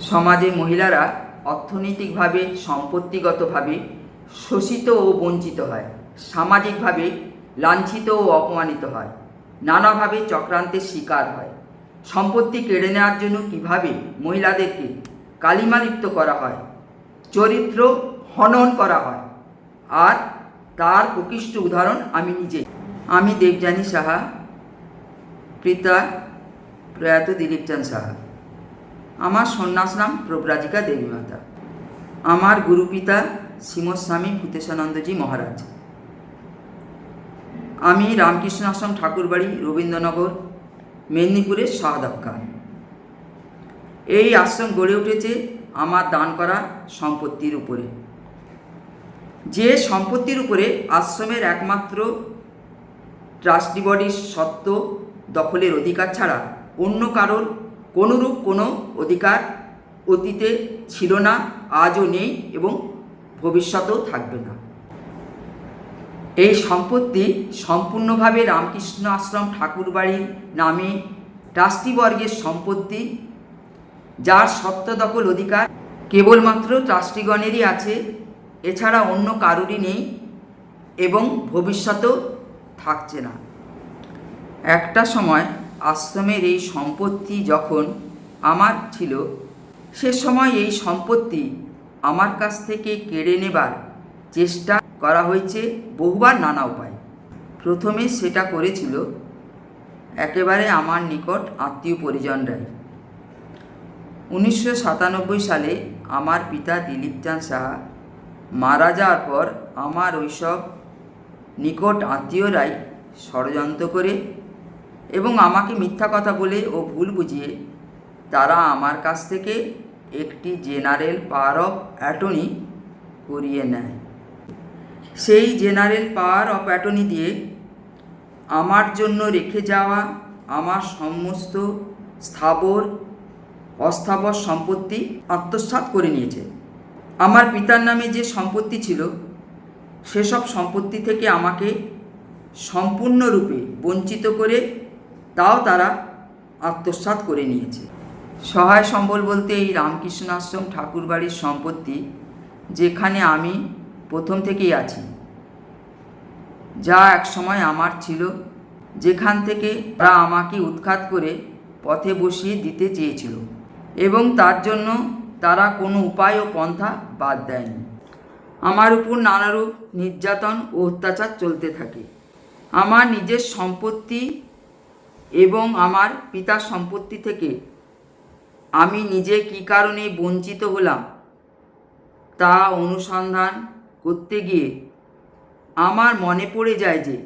সমাজে মহিলারা অর্থনৈতিকভাবে, সম্পত্তিগতভাবে শোষিত ও বঞ্চিত হয়। সামাজিকভাবে লাঞ্ছিত ও অপমানিত হয়। নানাভাবে চক্রান্তের শিকার হয়। সম্পত্তি কেড়ে নেওয়ার জন্য কীভাবে মহিলাদেরকে কালিমালিপ্ত করা হয়? চরিত্র হনন করা হয়। আর তার প্রকৃষ্ট উদাহরণ আমি নিজে। আমি দেবযানী সাহা পিতা প্রয়াত দিলীপচাঁদ সাহা। আমার সন্ন্যাস নাম প্রব্রাজিকা দেবী মাতা আমার গুরুপিতা শ্রীমস্বামী ভূতেশানন্দজি মহারাজ। আমি রামকৃষ্ণ আশ্রম ঠাকুরবাড়ি, রবীন্দ্রনগর, মেদিনীপুরের শাহাদক্কা এই আশ্রম গড়ে উঠেছে আমার দান করা সম্পত্তির উপরে। যে সম্পত্তির উপরে আশ্রমের একমাত্র ট্রাস্টি বডির সত্ত্ব দখলের অধিকার ছাড়া অন্য কারোর কোনোরূপ কোনো অধিকার অতীতে ছিল না, আজও নেই এবং ভবিষ্যতেও থাকবে না। এই সম্পত্তি সম্পূর্ণভাবে রামকৃষ্ণ আশ্রম ঠাকুরবাড়ির নামে ট্রাস্টিবর্গের সম্পত্তি, যার দখল অধিকার কেবলমাত্র ট্রাস্টিগণেরই আছে, এছাড়া অন্য কারোরই নেই এবং ভবিষ্যতেও থাকছে না। একটা সময় আশ্রমের এই সম্পত্তি যখন আমার ছিল, সে সময় এই সম্পত্তি আমার কাছ থেকে কেড়ে নেবার চেষ্টা করা হয়েছে বহুবার নানা উপায়। প্রথমে সেটা করেছিল একেবারে আমার নিকট আত্মীয় পরিজনরাই উনিশশো সাতানব্বই সালে আমার পিতা দিলীপচাঁদ সাহা মারা যাওয়ার পর আমার ওইসব নিকট আত্মীয়রাই ষড়যন্ত্র করে এবং আমাকে মিথ্যা কথা বলে ও ভুল বুঝিয়ে, তারা আমার কাছ থেকে একটি জেনারেল পাওয়ার অফ অ্যাটর্নি করিয়ে নেয়। সেই জেনারেল পাওয়ার অফ অ্যাটর্নি দিয়ে আমার জন্য রেখে যাওয়া আমার সমস্ত স্থাবর, অস্থাবর সম্পত্তি আত্মসাৎ করে নিয়েছে। আমার পিতার নামে যে সম্পত্তি ছিল, সেসব সম্পত্তি থেকে আমাকে সম্পূর্ণরূপে বঞ্চিত করে তাও তারা আত্মসাৎ করে নিয়েছে। সহায় সম্বল বলতে এই রামকৃষ্ণ আশ্রম ঠাকুরবাড়ির সম্পত্তি যেখানে আমি প্রথম থেকেই আছি। যা এক সময় আমার ছিল, যেখান থেকে তারা আমাকে উৎখাত করে পথে বসিয়ে দিতে চেয়েছিল এবং তার জন্য তারা কোনো উপায় ও পন্থা বাদ দেয়নি। আমার উপর নানারূপ নির্যাতন ও অত্যাচার চলতে থাকে। আমার নিজের সম্পত্তি এবং আমার পিতার সম্পত্তি থেকে। আমি নিজে কী কারণে বঞ্চিত হলাম, তা অনুসন্ধান করতে গিয়ে আমার মনে পড়ে যায় যে,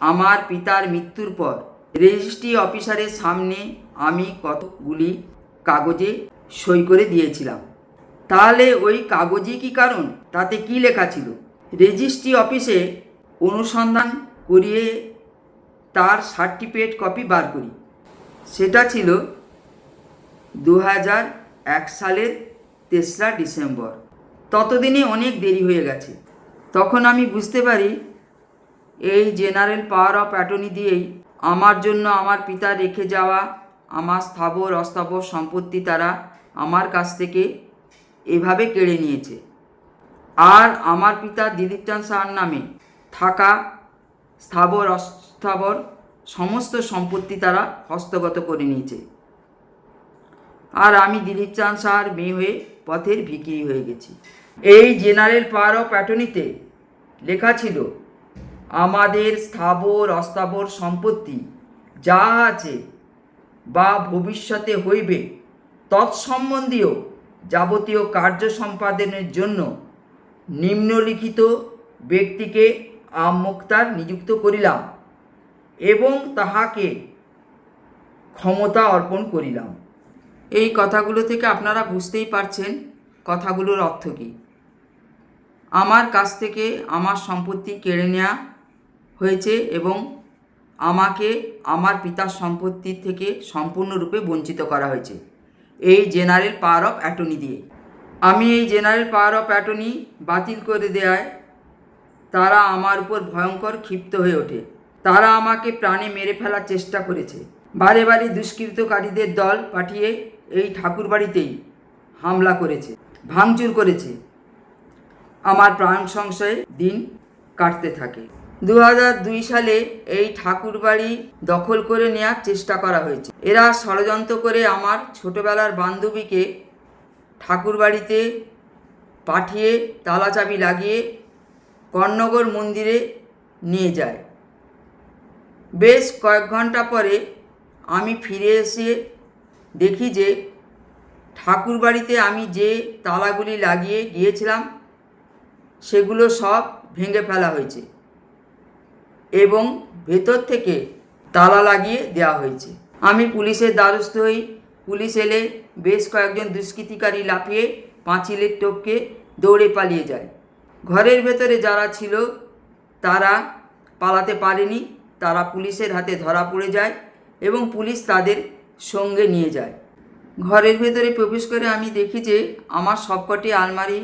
আমার পিতার মৃত্যুর পর রেজিস্ট্রি অফিসারের সামনে আমি কতগুলি কাগজে সই করে দিয়েছিলাম। তাহলে ওই কাগজই কি কারণ? তাতে কি লেখা ছিল? রেজিস্ট্রি অফিসে অনুসন্ধান করিয়ে তার সার্টিফিকেট কপি বার করি। সেটা ছিল দু হাজার এক সালের তেসরা ডিসেম্বর। ততদিনে অনেক দেরি হয়ে গেছে। তখন আমি বুঝতে পারি, এই জেনারেল পাওয়ার অফ অ্যাটর্নি দিয়েই আমার জন্য আমার পিতা রেখে যাওয়া আমার স্থাবর, অস্থাবর সম্পত্তি তারা আমার কাছ থেকে এভাবে কেড়ে নিয়েছে। আর আমার পিতা দিলীপচাঁদ সাহার নামে থাকা স্থাবর অস্থাবর সমস্ত সম্পত্তি তারা হস্তগত করে নিয়েছে। আর আমি দিলীপ চাঁদ সাহার মেয়ে হয়ে পথের ভিকিরি হয়ে গেছি। এই জেনারেল পাওয়ার অফ অ্যাটর্নিতে লেখা ছিল, আমাদের স্থাবর অস্থাবর সম্পত্তি যা আছে বা ভবিষ্যতে হইবে তৎসম্বন্ধীয় যাবতীয় কার্য সম্পাদনের জন্য নিম্নলিখিত ব্যক্তিকে আমোক্তার নিযুক্ত করিলাম এবং তাহাকে ক্ষমতা অর্পণ করিলাম। এই কথাগুলো থেকে আপনারা বুঝতেই পারছেন কথাগুলোর অর্থ কী। আমার কাছ থেকে আমার সম্পত্তি কেড়ে নেওয়া হয়েছে এবং আমাকে আমার পিতার সম্পত্তির থেকে সম্পূর্ণরূপে বঞ্চিত করা হয়েছে। এই জেনারেল পাওয়ার অফ অ্যাটর্নি দিয়ে। আমি এই জেনারেল পাওয়ার অফ অ্যাটর্নি বাতিল করে দেওয়ায় তারা আমার উপর ভয়ঙ্কর ক্ষিপ্ত হয়ে ওঠে। তারা আমাকে প্রাণে মেরে ফেলার চেষ্টা করেছে। বারে বারে দুষ্কৃতকারীদের দল পাঠিয়ে এই ঠাকুর বাড়িতেই হামলা করেছে, ভাঙচুর করেছে। আমার প্রাণ সংশয়ে দিন কাটতে থাকে। দু দুই সালে এই ঠাকুর বাড়ি দখল করে নেওয়ার চেষ্টা করা হয়েছে। এরা ষড়যন্ত্র করে আমার ছোটবেলার বান্ধবীকে ঠাকুর বাড়িতে পাঠিয়ে তালা চাবি লাগিয়ে কর্ণগর মন্দিরে নিয়ে যায়। বেশ কয়েক ঘণ্টা পরে আমি ফিরে এসে দেখি যে ঠাকুর বাড়িতে আমি যে তালাগুলি লাগিয়ে গিয়েছিলাম, সেগুলো সব ভেঙে ফেলা হয়েছে এবং ভেতর থেকে তালা লাগিয়ে দেওয়া হয়েছে। আমি পুলিশের দ্বারস্থ হই। পুলিশ এলে বেশ কয়েকজন দুষ্কৃতিকারী লাফিয়ে পাঁচিলের টোপকে দৌড়ে পালিয়ে যায়। ঘরের ভেতরে যারা ছিল, তারা পালাতে পারেনি। তারা পুলিশের হাতে ধরা পড়ে যায় এবং পুলিশ তাদের সঙ্গে নিয়ে যায়। ঘরের ভেতরে প্রবেশ করে আমি দেখি যে, আমার সবকটি আলমারি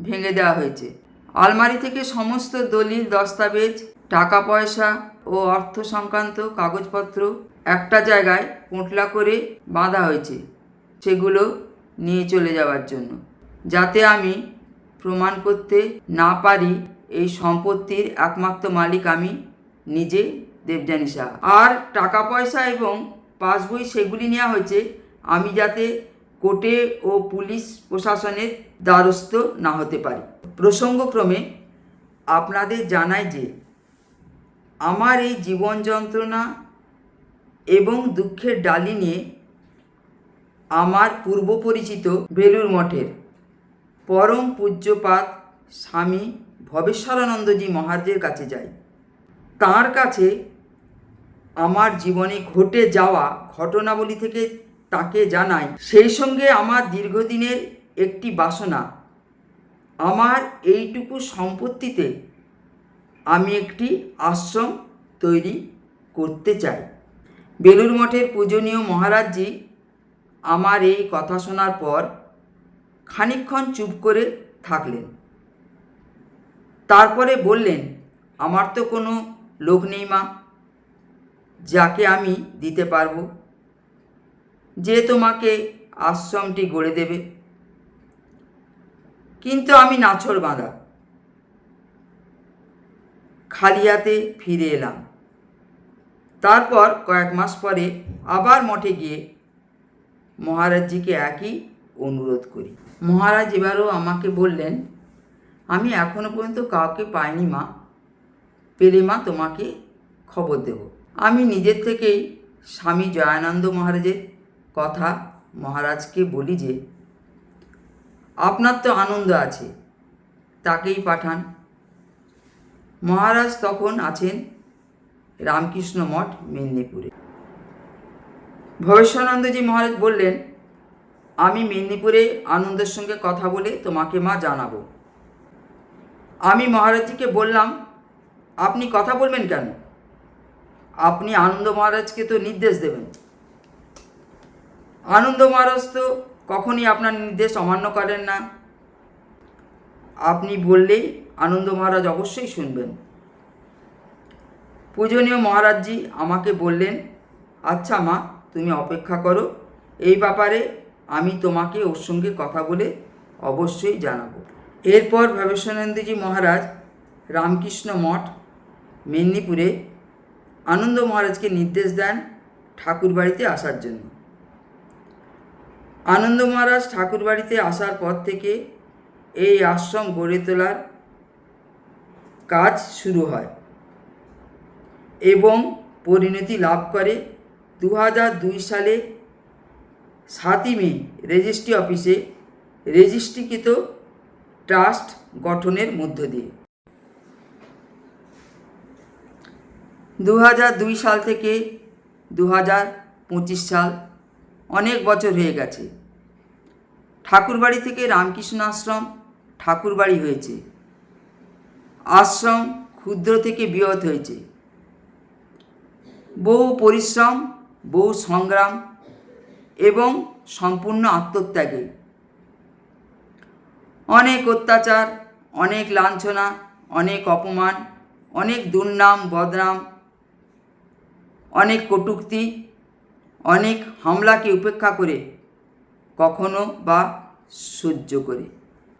ভেঙে দেওয়া হয়েছে। আলমারি থেকে সমস্ত দলিল, দস্তাবেজ টাকা পয়সা ও অর্থ সংক্রান্ত কাগজপত্র একটা জায়গায় পোঁটলা করে বাঁধা হয়েছে, সেগুলো নিয়ে চলে যাওয়ার জন্য। যাতে আমি প্রমাণ করতে না পারি, এই সম্পত্তির একমাত্র মালিক আমি নিজে, দেবযানী শাহ। আর টাকা পয়সা এবং পাসবই সেগুলি নেওয়া হয়েছে, আমি যাতে কোর্টে ও পুলিশ প্রশাসনের দ্বারস্থ না হতে পারি। প্রসঙ্গক্রমে আপনাদের জানাই যে, আমার এই জীবন যন্ত্রণা এবং দুঃখের ডালি নিয়ে আমার পূর্ব পরিচিত বেলুর মঠের পরম পূজ্যপাত স্বামী ভবেশ্বরানন্দজি মহারাজের কাছে যাই। তার কাছে আমার জীবনে ঘটে যাওয়া ঘটনাবলী থেকে তাকে জানাই। সেই সঙ্গে আমার দীর্ঘদিনের একটি বাসনা, আমার এইটুকু সম্পত্তিতে আমি একটি আশ্রম তৈরি করতে চাই। বেলুর মঠের পূজনীয় মহারাজজি আমার এই কথা শোনার পর খানিকক্ষণ চুপ করে থাকলেন। তারপরে বললেন, আমার তো কোনো লোক নেই মা, যাকে আমি দিতে পারব। যে তোমাকে আশ্রমটি গড়ে দেবে। কিন্তু আমি নাছর বাঁধা। খালি হাতে ফিরে এলাম। তারপর কয়েক মাস পরে আবার মঠে গিয়ে মহারাজজিকে একই অনুরোধ করি। মহারাজ এবারও আমাকে বললেন আমি এখনও পর্যন্ত কাউকে পাইনি মা। পেলে মা তোমাকে খবর দেব। আমি নিজের থেকেই স্বামী জয়ানন্দ মহারাজের কথা মহারাজকে বলি যে আপনার তো আনন্দ আছে তাকেই পাঠান। মহারাজ তখন আছেন রামকৃষ্ণ মঠ মেদিনীপুরে। ভবেশ্বরানন্দজি মহারাজ বললেন আমি মেদিনীপুরে আনন্দের সঙ্গে কথা বলে তোমাকে মা জানাব। আমি মহারাজজিকে বললাম, আপনি কথা বলবেন কেন? আপনি আনন্দ মহারাজকে তো নির্দেশ দেবেন। আনন্দ মহারাজ তো কখনই আপনার নির্দেশ অমান্য করেন না। আপনি বললেই আনন্দ মহারাজ অবশ্যই শুনবেন। পূজনীয় মহারাজজি আমাকে বললেন আচ্ছা মা, তুমি অপেক্ষা করো, এই ব্যাপারে আমি তোমাকে ওর সঙ্গে কথা বলে অবশ্যই জানাব। এরপর ভবেশ্বরানন্দজি মহারাজ রামকৃষ্ণ মঠ, মেদিনীপুরে আনন্দ মহারাজকে নির্দেশ দেন ঠাকুর বাড়িতে আসার জন্য। আনন্দ মহারাজ ঠাকুর বাড়িতে আসার পর থেকে এই আশ্রম গড়ে তোলার কাজ শুরু হয় এবং পরিণতি লাভ করে দু সালে সাতই মে রেজিস্ট্রি অফিসে রেজিস্ট্রিকৃত ট্রাস্ট গঠনের মধ্য দিয়ে। দু দুই সাল থেকে দু পঁচিশ সাল অনেক বছর হয়ে গেছে। ঠাকুরবাড়ি থেকে রামকৃষ্ণ আশ্রম ঠাকুরবাড়ি হয়েছে। আশ্রম ক্ষুদ্র থেকে বৃহৎ হয়েছে। বহু পরিশ্রম, বহু সংগ্রাম এবং সম্পূর্ণ আত্মত্যাগে। অনেক অত্যাচার, অনেক লাঞ্ছনা, অনেক অপমান, অনেক দুর্নাম, বদনাম, অনেক কটূক্তি, অনেক হামলাকে উপেক্ষা করে কখনো বা সহ্য করে।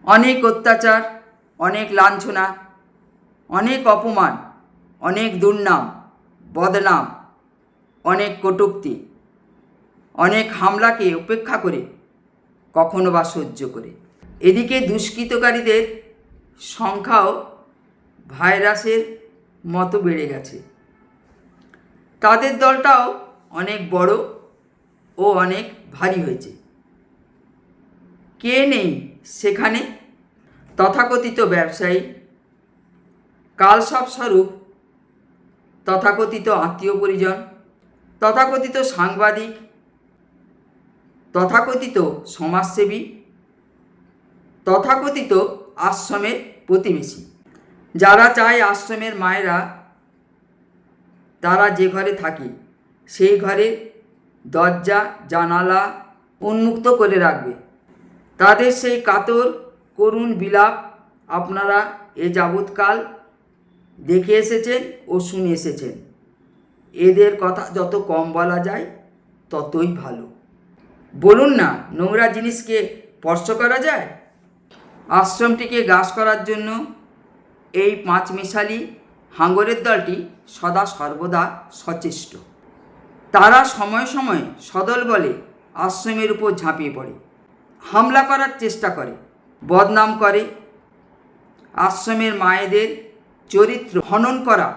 অনেক অত্যাচার, অনেক লাঞ্ছনা, অনেক অপমান, অনেক দুর্নাম, বদনাম, অনেক কটূক্তি অনেক হামলাকে উপেক্ষা করে, কখনো বা সহ্য করে। এদিকে দুষ্কৃতকারীদের সংখ্যাও ভাইরাসের মতো বেড়ে গেছে। তাদের দলটাও অনেক বড় ও অনেক ভারী হয়েছে। কে নেই সেখানে? তথাকথিত ব্যবসায়ী কালসব স্বরূপ, তথাকথিত আত্মীয় পরিজন, তথাকথিত সাংবাদিক তথাকথিত সমাজসেবী, তথাকথিত আশ্রমের প্রতিবেশী। যারা চায় আশ্রমের মায়েরা, তারা যে ঘরে থাকে, সেই ঘরে দরজা, জানালা উন্মুক্ত করে রাখবে। তাদের সেই কাতর, করুণ বিলাপ আপনারা এ যাবৎকাল দেখে এসেছেন ও শুনে এসেছেন। এদের কথা যত কম বলা যায়, ততই ভালো। বলুন না, নোংরা জিনিসকে স্পর্শ করা যায়? আশ্রমটিকে গাছ করার জন্য এই পাঁচমিশালি হাঙ্গরের দলটি সদা সর্বদা সচেষ্ট। তারা সময় সময় সদল বলে আশ্রমের উপর ঝাঁপিয়ে পড়ে। হামলা করার চেষ্টা করে, বদনাম করে। আশ্রমের মায়েদের চরিত্র হনন করা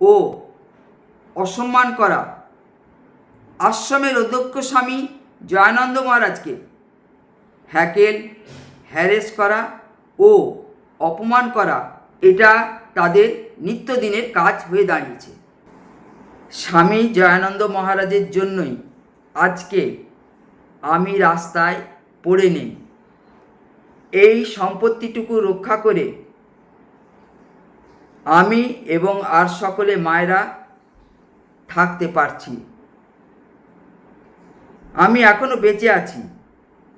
ও অসম্মান করা। আশ্রমের অধ্যক্ষ স্বামী জয়ানন্দ মহারাজকে হ্যাকেল, হ্যারেস করা ও অপমান করা, এটা তাদের নিত্যদিনের কাজ হয়ে দাঁড়িয়েছে। স্বামী জয়ানন্দ মহারাজের জন্যই আজকে আমি রাস্তায় পড়ে নেই। এই সম্পত্তিটুকু রক্ষা করে আমি এবং আর সকলে মায়েরা থাকতে পারছি। আমি এখনও বেঁচে আছি।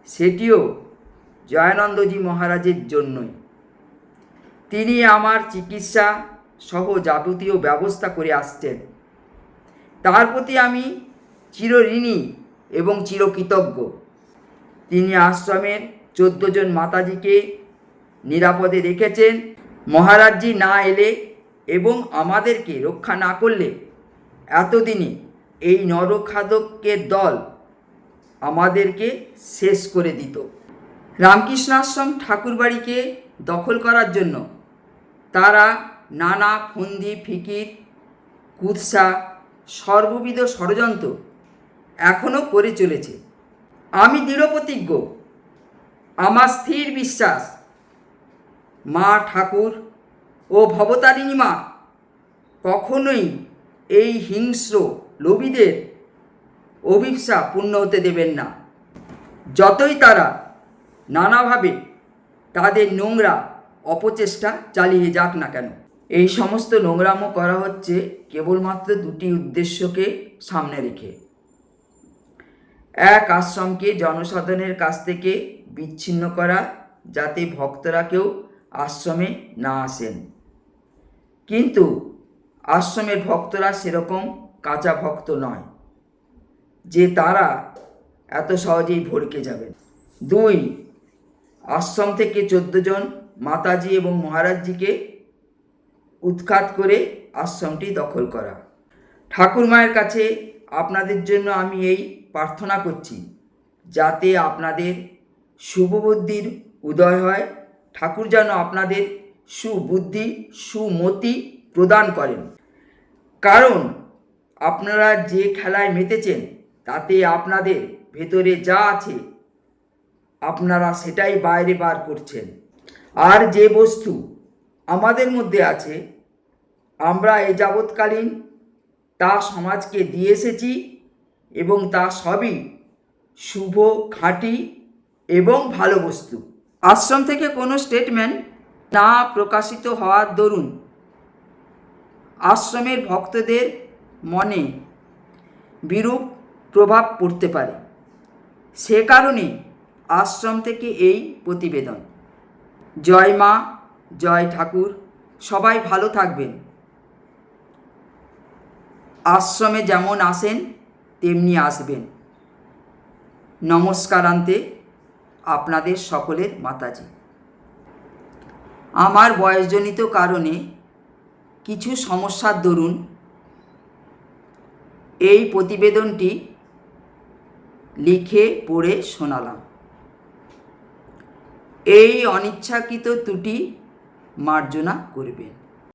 সেটিও জয়ানন্দজি মহারাজের জন্যই। তিনি আমার চিকিৎসা সহ যাবতীয় ব্যবস্থা করে আসছেন। তার প্রতি আমি চিরঋণী এবং চিরকৃতজ্ঞ তিনি আশ্রমের জন মাতাজিকে নিরাপদে রেখেছেন। মহারাজজি না এলে এবং আমাদেরকে রক্ষা না করলে এতদিনে এই নরখাদকের দল আমাদেরকে শেষ করে দিত। রামকৃষ্ণ আশ্রম ঠাকুরবাড়িকে দখল করার জন্য তারা নানা ফন্দি, ফিকির, কুৎসা, সর্ববিধ ষড়যন্ত্র এখনও করে চলেছে। আমি দৃঢ়প্রতিজ্ঞ, আমার স্থির বিশ্বাস, মা ঠাকুর ও ভবতারিণী মা কখনোই এই হিংস্র লোভীদের অভিপ্সা পূর্ণ হতে দেবেন না। যতই তারা নানাভাবে তাদের নোংরা অপচেষ্টা চালিয়ে যাক না কেন, এই সমস্ত নোংরামো করা হচ্ছে কেবলমাত্র দুটি উদ্দেশ্যকে সামনে রেখে। এক, আশ্রমকে জনসাধারণের কাছ থেকে বিচ্ছিন্ন করা, যাতে ভক্তরা কেউ আশ্রমে না আসেন। কিন্তু আশ্রমের ভক্তরা সেরকম কাঁচা ভক্ত নয়। যে তারা এত সহজেই ভড়কে যাবেন। দুই, আশ্রম থেকে জন মাতাজি এবং মহারাজজিকে উৎখাত করে আশ্রমটি দখল করা। ঠাকুর মায়ের কাছে আপনাদের জন্য আমি এই প্রার্থনা করছি, যাতে আপনাদের শুভবুদ্ধির উদয় হয়। ঠাকুর যেন আপনাদের সুবুদ্ধি, সুমতি প্রদান করেন। কারণ আপনারা যে খেলায় মেতেছেন তাতে আপনাদের ভেতরে যা আছে, আপনারা সেটাই বাইরে বার করছেন। আর যে বস্তু আমাদের মধ্যে আছে, আমরা এ যাবৎকালীন তা সমাজকে দিয়ে এসেছি এবং তা সবই শুভ, খাঁটি এবং ভালো বস্তু। আশ্রম থেকে কোনো স্টেটমেন্ট না প্রকাশিত হওয়ার দরুন আশ্রমের ভক্তদের মনে বিরূপ প্রভাব পড়তে পারে। সে কারণে আশ্রম থেকে এই প্রতিবেদন। জয় মা, জয় ঠাকুর, সবাই ভালো থাকবেন। আশ্রমে যেমন আসেন, তেমনি আসবেন। নমস্কারান্তে আপনাদের সকলের মাতাজি। আমার বয়সজনিত কারণে কিছু সমস্যার দরুন এই প্রতিবেদনটি লিখে পড়ে শোনালাম। এই অনিচ্ছাকৃত ত্রুটি মার্জনা করবেন।